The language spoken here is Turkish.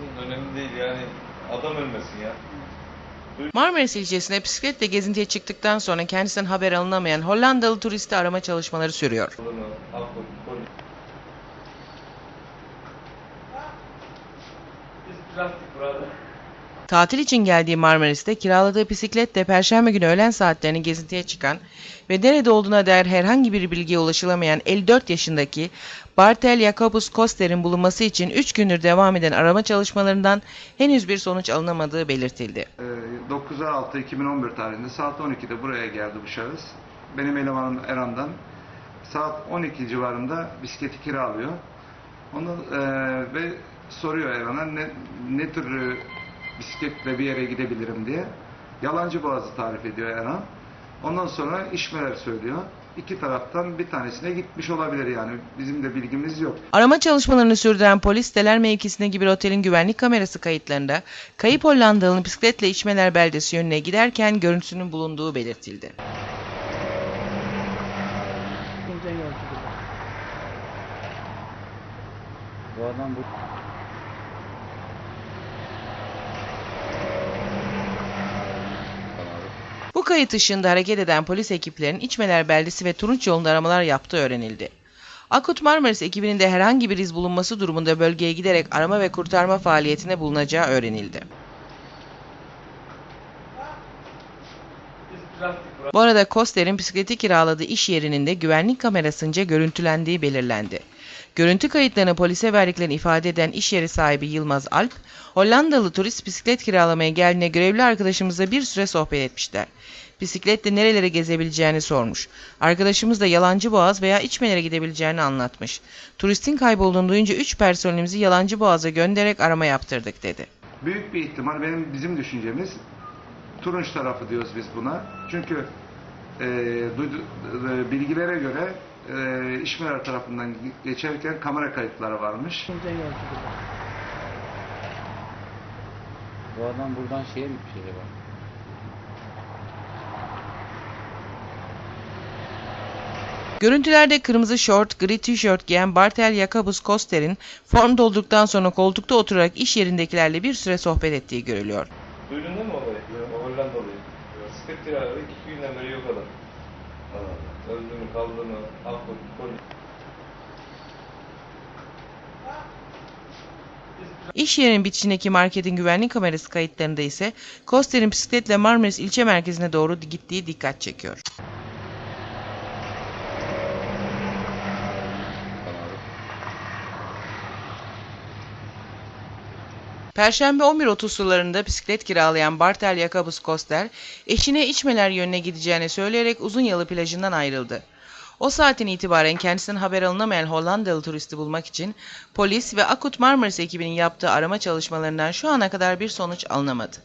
Olmasın önemli değil yani adam ölmesin ya. Marmaris ilçesine bisikletle gezintiye çıktıktan sonra kendisinden haber alınamayan Hollandalı turisti arama çalışmaları sürüyor. Biz plastik burada. Tatil için geldiği Marmaris'te kiraladığı bisikletle Perşembe günü öğlen saatlerine gezintiye çıkan ve nerede olduğuna dair herhangi bir bilgiye ulaşılamayan 54 yaşındaki Bartel Jacobus Koster'in bulunması için 3 gündür devam eden arama çalışmalarından henüz bir sonuç alınamadığı belirtildi. Ee, 9.06.2011 tarihinde saat 12'de buraya geldi bu şahıs. Benim elemanım Eran'dan. Saat 12 civarında bisikleti kiralıyor. Onu e, ve soruyor Eran'a ne, ne tür bisikletle bir yere gidebilirim diye. Yalancı Boğaz'ı tarif ediyor Eran. Ondan sonra işmeler söylüyor. İki taraftan bir tanesine gitmiş olabilir yani. Bizim de bilgimiz yok. Arama çalışmalarını sürdüren polis siteler mevkisindeki bir otelin güvenlik kamerası kayıtlarında kayıp Hollandalı'nın bisikletle İçmeler beldesi yönüne giderken görüntüsünün bulunduğu belirtildi. Bu adam bu kayıt ışığında hareket eden polis ekiplerinin İçmeler beldesi ve Turunç yolunda aramalar yaptığı öğrenildi. Akut Marmaris ekibinin de herhangi bir iz bulunması durumunda bölgeye giderek arama ve kurtarma faaliyetine bulunacağı öğrenildi. Bu arada Koster'in bisikleti kiraladığı iş yerinin de güvenlik kamerasınca görüntülendiği belirlendi. Görüntü kayıtlarını polise verdiklerini ifade eden iş yeri sahibi Yılmaz Alp, Hollandalı turist bisiklet kiralamaya geldiğinde görevli arkadaşımızla bir süre sohbet etmişler. Bisikletle nerelere gezebileceğini sormuş. Arkadaşımız da Yalancı Boğaz veya İçmelere gidebileceğini anlatmış. Turistin kaybolduğunu duyunca 3 personelimizi Yalancı Boğaz'a göndererek arama yaptırdık dedi. Büyük bir ihtimal benim bizim düşüncemiz Turunç tarafı diyoruz biz buna. Çünkü e, duydu, e, bilgilere göre e, İşmeler tarafından geçerken kamera kayıtları varmış. bu adam buradan şeye mi gitmiş acaba? Görüntülerde kırmızı şort, gri tişört giyen Bartel Jacobus Koster'in form doldurduktan sonra koltukta oturarak iş yerindekilerle bir süre sohbet ettiği görülüyor. Duydun değil mi olayı? O Hollandalıyı. Bisiklet kiraladık iki günden beri yok adam. Aa, Öldü mü kaldı mı? Aklı. İş yerinin bitişindeki marketin güvenlik kamerası kayıtlarında ise Koster'in bisikletle Marmaris ilçe merkezine doğru gittiği dikkat çekiyor. Perşembe 11.30 sularında bisiklet kiralayan Bartel Jacobus Koster, eşine içmeler yönüne gideceğini söyleyerek uzun yalı plajından ayrıldı. O saatin itibaren kendisinden haber alınamayan Hollandalı turisti bulmak için polis ve Akut Marmaris ekibinin yaptığı arama çalışmalarından şu ana kadar bir sonuç alınamadı.